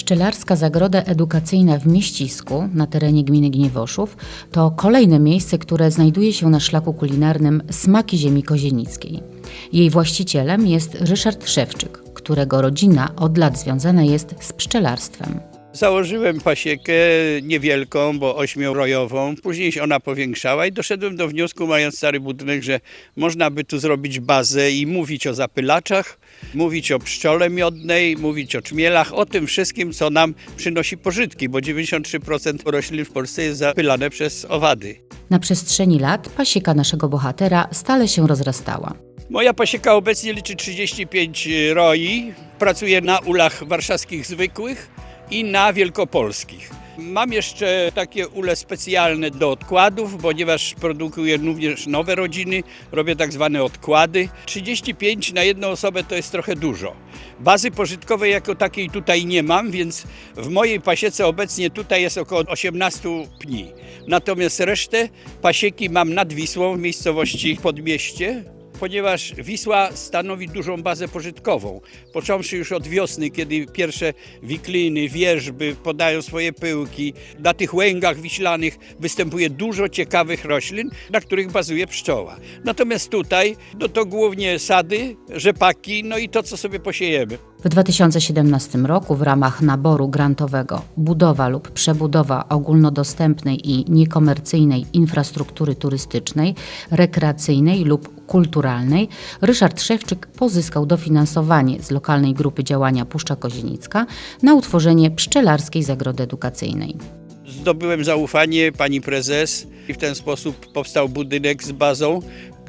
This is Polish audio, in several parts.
Pszczelarska Zagroda Edukacyjna w Mieścisku na terenie gminy Gniewoszów to kolejne miejsce, które znajduje się na szlaku kulinarnym Smaki Ziemi Kozienickiej. Jej właścicielem jest Ryszard Szewczyk, którego rodzina od lat związana jest z pszczelarstwem. Założyłem pasiekę niewielką, bo ośmiorojową. Później się ona powiększała i doszedłem do wniosku, mając stary budynek, że można by tu zrobić bazę i mówić o zapylaczach, mówić o pszczole miodnej, mówić o czmielach, o tym wszystkim, co nam przynosi pożytki, bo 93% roślin w Polsce jest zapylane przez owady. Na przestrzeni lat pasieka naszego bohatera stale się rozrastała. Moja pasieka obecnie liczy 35 roi. Pracuję na ulach warszawskich zwykłych i na wielkopolskich. Mam jeszcze takie ule specjalne do odkładów, ponieważ produkuję również nowe rodziny, robię tak zwane odkłady. 35 na jedną osobę to jest trochę dużo. Bazy pożytkowej jako takiej tutaj nie mam, więc w mojej pasiece obecnie tutaj jest około 18 pni. Natomiast resztę pasieki mam nad Wisłą w miejscowości Podmieście, ponieważ Wisła stanowi dużą bazę pożytkową. Począwszy już od wiosny, kiedy pierwsze wikliny, wierzby podają swoje pyłki, na tych łęgach wiślanych występuje dużo ciekawych roślin, na których bazuje pszczoła. Natomiast tutaj, no to głównie sady, rzepaki, no i to, co sobie posiejemy. W 2017 roku w ramach naboru grantowego Budowa lub przebudowa ogólnodostępnej i niekomercyjnej infrastruktury turystycznej, rekreacyjnej lub kulturalnej Ryszard Szewczyk pozyskał dofinansowanie z lokalnej grupy działania Puszcza Kozienicka na utworzenie pszczelarskiej zagrody edukacyjnej. Zdobyłem zaufanie pani prezes i w ten sposób powstał budynek z bazą,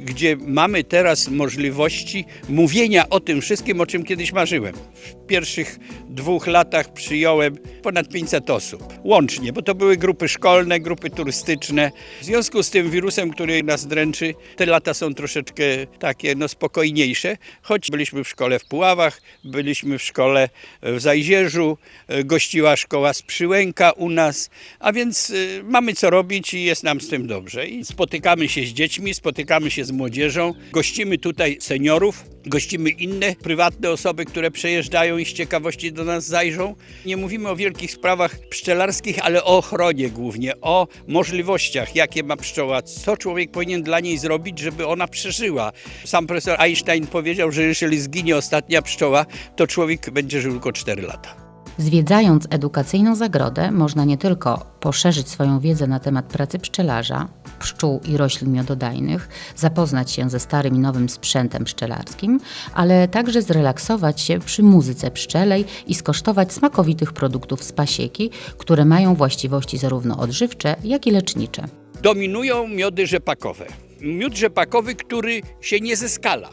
gdzie mamy teraz możliwości mówienia o tym wszystkim, o czym kiedyś marzyłem. W pierwszych dwóch latach przyjąłem ponad 500 osób, łącznie, bo to były grupy szkolne, grupy turystyczne. W związku z tym wirusem, który nas dręczy, te lata są troszeczkę takie no, spokojniejsze, choć byliśmy w szkole w Puławach, byliśmy w szkole w Zajzierzu, e, gościła szkoła z Przyłęka u nas, a więc y, mamy co robić i jest nam z tym dobrze. I spotykamy się z dziećmi, spotykamy się z młodzieżą, gościmy tutaj seniorów, gościmy inne prywatne osoby, które przejeżdżają i z ciekawości do nas zajrzą. Nie mówimy o wielkich sprawach pszczelarskich, ale o ochronie głównie, o możliwościach, jakie ma pszczoła, co człowiek powinien dla niej zrobić, żeby ona przeżyła. Sam profesor Einstein powiedział, że jeżeli zginie ostatnia pszczoła, to człowiek będzie żył tylko 4 lata. Zwiedzając edukacyjną zagrodę, można nie tylko poszerzyć swoją wiedzę na temat pracy pszczelarza, pszczół i roślin miododajnych, zapoznać się ze starym i nowym sprzętem pszczelarskim, ale także zrelaksować się przy muzyce pszczelej i skosztować smakowitych produktów z pasieki, które mają właściwości zarówno odżywcze, jak i lecznicze. dominują miody rzepakowe. Miód rzepakowy, który się nie zeskala,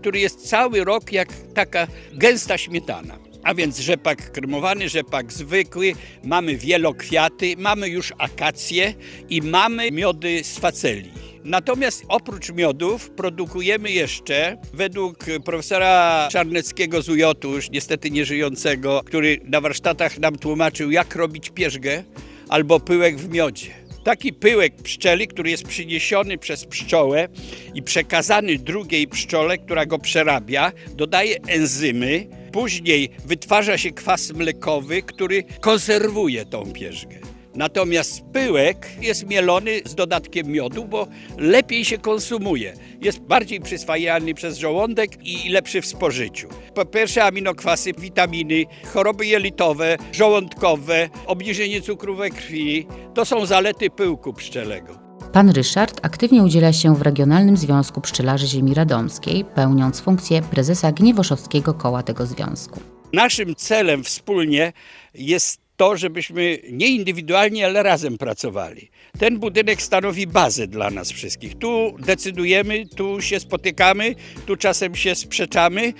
który jest cały rok jak taka gęsta śmietana. A więc rzepak kremowany, rzepak zwykły, mamy wielokwiaty, mamy już akacje i mamy miody z faceli. Natomiast oprócz miodów produkujemy jeszcze, według profesora Czarneckiego z UJ, już niestety nieżyjącego, który na warsztatach nam tłumaczył, jak robić pierzgę albo pyłek w miodzie. Taki pyłek pszczeli, który jest przyniesiony przez pszczołę i przekazany drugiej pszczole, która go przerabia, dodaje enzymy, później wytwarza się kwas mlekowy, który konserwuje tą pierzgę. Natomiast pyłek jest mielony z dodatkiem miodu, bo lepiej się konsumuje. Jest bardziej przyswajalny przez żołądek i lepszy w spożyciu. Po pierwsze aminokwasy, witaminy, choroby jelitowe, żołądkowe, obniżenie cukru we krwi. To są zalety pyłku pszczelego. Pan Ryszard aktywnie udziela się w Regionalnym Związku Pszczelarzy Ziemi Radomskiej, pełniąc funkcję prezesa Gniewoszowskiego Koła tego związku. Naszym celem wspólnie jest to, żebyśmy nie indywidualnie, ale razem pracowali. Ten budynek stanowi bazę dla nas wszystkich. Tu decydujemy, tu się spotykamy, tu czasem się sprzeczamy,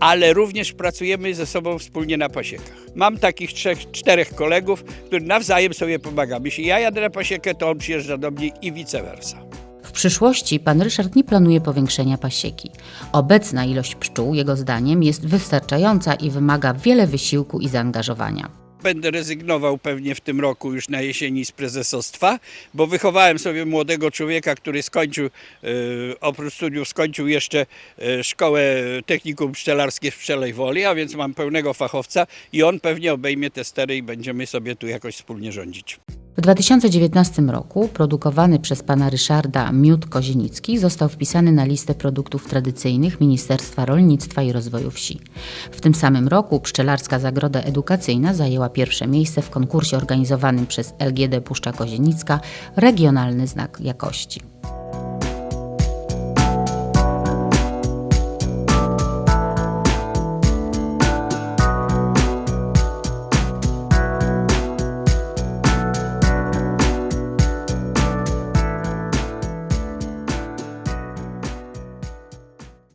ale również pracujemy ze sobą wspólnie na pasiekach. Mam takich trzech, czterech kolegów, którzy nawzajem sobie pomagamy. Jeśli ja jadę na pasiekę, to on przyjeżdża do mnie i vice versa. W przyszłości pan Ryszard nie planuje powiększenia pasieki. Obecna ilość pszczół, jego zdaniem, jest wystarczająca i wymaga wiele wysiłku i zaangażowania. Będę rezygnował pewnie w tym roku już na jesieni z prezesostwa, bo wychowałem sobie młodego człowieka, który skończył, e, oprócz studiów skończył jeszcze e, szkołę technikum pszczelarskie w Pszczelej Woli, a więc mam pełnego fachowca i on pewnie obejmie te stery i będziemy sobie tu jakoś wspólnie rządzić. W 2019 roku produkowany przez pana Ryszarda miód kozienicki został wpisany na listę produktów tradycyjnych Ministerstwa Rolnictwa i Rozwoju Wsi. W tym samym roku Pszczelarska Zagroda Edukacyjna zajęła pierwsze miejsce w konkursie organizowanym przez LGD Puszcza Kozienicka Regionalny Znak Jakości.